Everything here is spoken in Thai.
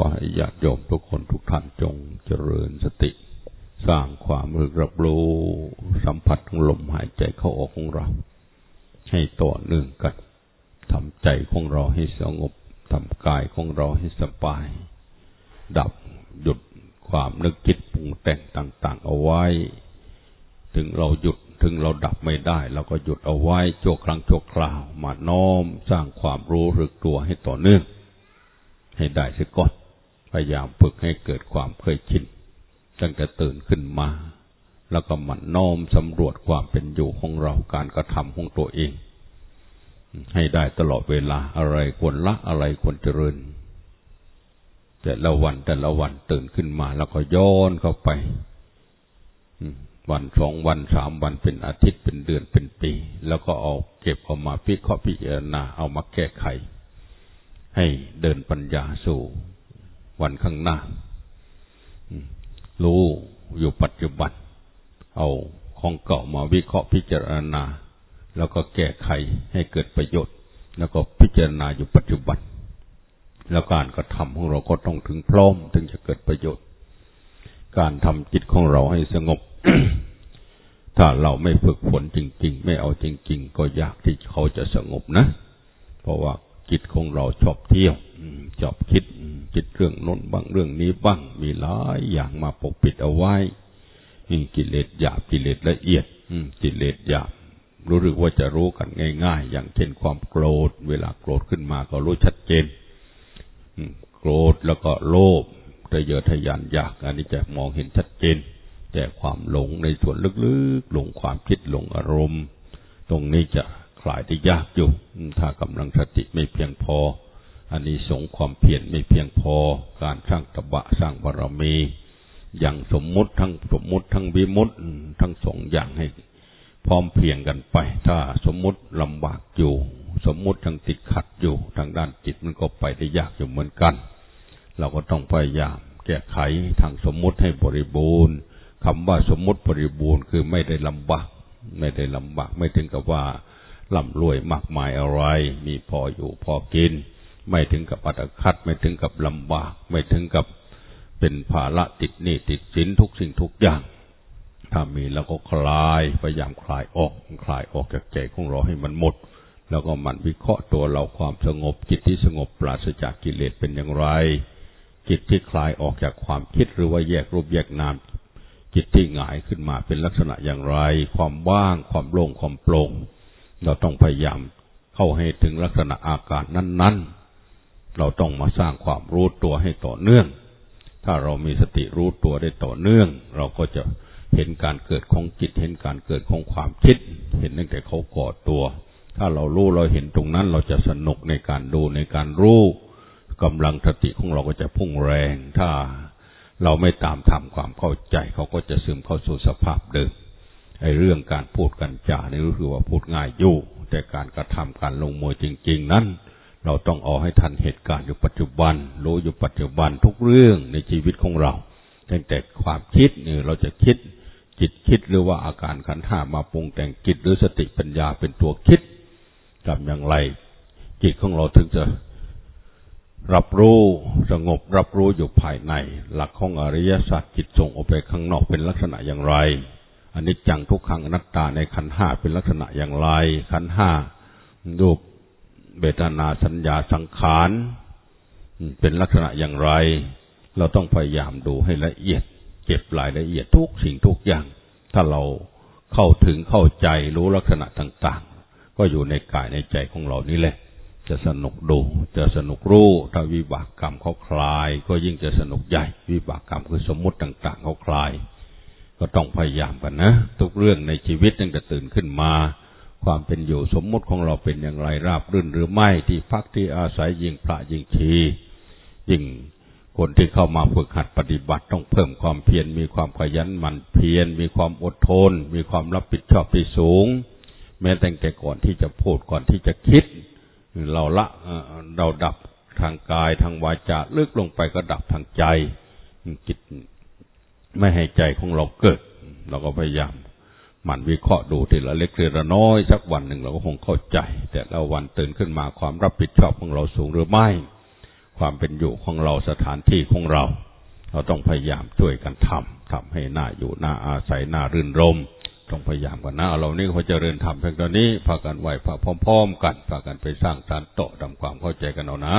ขอให้ญาติโยมทุกคนทุกท่านจงเจริญสติ สร้างความรึกรับรู้ สัมผัสของลมหายใจเข้าออกของเรา ให้ต่อเนื่องกันทำใจของเราให้สงบทำกายของเราให้สบาย ดับหยุดความนึกคิดปรุงแต่งต่าง ๆ เอาไว้ ถึงเราหยุดถึงเราดับไม่ได้เราก็หยุดเอาไว้ชั่วครั้งชั่วคราวมาน้อมสร้างความรู้รึกตัวให้ต่อเนื่องให้ได้เสียก่อน พยายามฝึกให้เกิดความเคยชินตั้งแต่ตื่นขึ้นมา แล้วก็มันน้อมสำรวจความเป็นอยู่ของเราการกระทำของตัวเอง ให้ได้ตลอดเวลาอะไรควรละอะไรควรเจริญ แต่ละวันแต่ละวันตื่นขึ้นมา แล้วก็ย้อนเข้าไปวันสองวันสามวันเป็นอาทิตย์เป็นเดือนเป็นปี แล้วก็เอาเก็บเอามาพิเคราะห์พิจารณาเอามาแก้ไข ให้เดินปัญญาสู่ วันข้างหน้า รู้อยู่ปัจจุบัน เอาของเก่ามาวิเคราะห์พิจารณา แล้วก็แก้ไขให้เกิดประโยชน์ แล้วก็พิจารณาอยู่ปัจจุบัน แล้วการกระทำของเราก็ต้องถึงพร้อมถึงจะเกิดประโยชน์ การทำจิตของเราให้สงบ ถ้าเราไม่ฝึกฝนจริง ๆ ไม่เอาจริง ๆ ก็ยากที่เขาจะสงบนะ เพราะว่า จิตของเราชอบเที่ยวชอบคิดจิตเรื่องน้นบ้างเรื่องนี้บ้าง มีหลายอย่างมาปกปิดเอาไว้กิเลสหยาบกิเลสละเอียดกิเลสหยาบรู้หรือว่าจะรู้กันง่าย ๆ อย่างเช่นความโกรธ เวลาโกรธขึ้นมาก็รู้ชัดเจนโกรธแล้วก็โลภทะเยอทะยานอยาก อันนี้จะมองเห็นชัดเจน แต่ความหลงในส่วนลึกๆ หลงความคิดหลงอารมณ์ ตรงนี้จะ ลายได้ยากอยู่ ถ้ากำลังสติไม่เพียงพอ อันนี้สงความเพียรไม่เพียงพอ การสร้างตบะสร้างบารมี อย่างสมมุติทั้งสมมุติทั้งวิมุติทั้งสองอย่างให้พร้อมเพียงกันไป ถ้าสมมุติลำบากอยู่ สมมุติยังติดขัดอยู่ ทางด้านจิตมันก็ไปได้ยากอยู่เหมือนกัน เราก็ต้องพยายามแก้ไขทางสมมุติให้บริบูรณ์คำว่าสมมติบริบูรณ์คือไม่ได้ลำบาก ไม่ได้ลำบาก ไม่ถึงกับว่า ล่ำรวยมากมายอะไร มีพออยู่พอกิน ไม่ถึงกับอัตคัดไม่ถึงกับลำบาก ไม่ถึงกับเป็นภาระติดหนี้ติดสินทุกสิ่งทุกอย่าง ถ้ามีแล้วก็คลายพยายามคลายออกคลายออกจากใจของเราให้มันหมด แล้วก็มันวิเคราะห์ตัวเราความสงบจิตที่สงบปราศจากกิเลสเป็นอย่างไร จิตที่คลายออกจากความคิดหรือว่าแยกรูปแยกนามจิตที่หงายขึ้นมาเป็นลักษณะอย่างไร ความว่างความโล่งความโปร่ง เราต้องพยายามเข้าให้ถึงลักษณะอาการนั้น ๆ เราต้องมาสร้างความรู้ตัวให้ต่อเนื่อง ถ้าเรามีสติรู้ตัวได้ต่อเนื่อง เราก็จะเห็นการเกิดของจิต เห็นการเกิดของความคิด เห็นตั้งแต่เขาก่อตัว ถ้าเรารู้เราเห็นตรงนั้น เราจะสนุกในการดูในการรู้กำลังสติของเราก็จะพุ่งแรง ถ้าเราไม่ตามทำความเข้าใจ เขาก็จะซึมเข้าสู่สภาพเดิม ไอ้เรื่องการพูดกันจานี่ก็คือว่าพูดง่ายอยู่ แต่การกระทำการลงมือจริง ๆ นั้น เราต้องเอาให้ทันเหตุการณ์อยู่ปัจจุบัน รู้อยู่ปัจจุบันทุกเรื่องในชีวิตของเราตั้งแต่ความคิดเนี่ยเราจะคิดจิตคิดหรือว่าอาการขันธ์ห้ามาปรุงแต่งจิตหรือสติปัญญาเป็นตัวคิดทำอย่างไร จิตของเราถึงจะรับรู้สงบรับรู้อยู่ภายใน หลักของอริยสัจจิตส่งออกไปข้างนอกเป็นลักษณะอย่างไร อันนี้จังทุกขังอนัตตาในขันห้าเป็นลักษณะอย่างไร ขันห้ารูปเบตนาสัญญาสังขารเป็นลักษณะอย่างไร เราต้องพยายามดูให้ละเอียด เก็บรายละเอียดทุกสิ่งทุกอย่าง ถ้าเราเข้าถึงเข้าใจรู้ลักษณะต่าง ๆ ก็อยู่ในกายในใจของเรานี่แหละ จะสนุกดูจะสนุกรู้ถ้าวิบากกรรมเขาคลาย ก็ยิ่งจะสนุกใหญ่ วิบากกรรมคือสมมติต่าง ๆเขาคลาย ก็ต้องพยายามกันนะ ทุกเรื่องในชีวิตตั้งแต่ตื่นขึ้นมา ความเป็นอยู่สมมุติของเราเป็นอย่างไรราบรื่นหรือไม่ที่พักที่อาศัยยิ่งพระยิ่งชียิ่งคนที่เข้ามาฝึกหัดปฏิบัติต้องเพิ่มความเพียรมีความขยันหมั่นเพียรมีความอดทน มีความรับผิดชอบที่สูง แม้แต่แต่ก่อนที่จะพูดก่อนที่จะคิด เราละเราดับทางกายทางวาจาลึกลงไปก็ดับทางใจจิต ไม่ให้ใจของเราเกิด เราก็พยายามหมั่นวิเคราะห์ดูทีละเล็กทีละน้อยสักวันหนึ่งเราก็คงเข้าใจ แต่ละวันตื่นขึ้นมาความรับผิดชอบของเราสูงหรือไม่ ความเป็นอยู่ของเราสถานที่ของเรา เราต้องพยายามช่วยกันทำทำให้น่าอยู่น่าอาศัยน่ารื่นรมต้องพยายามกันนะเรานี้เขาจะเริญทำเพียงตอนนี้พากันไหวพาพร้อม ๆ กันพากันไปสร้างฐานโตทำความเข้าใจกันเอานะ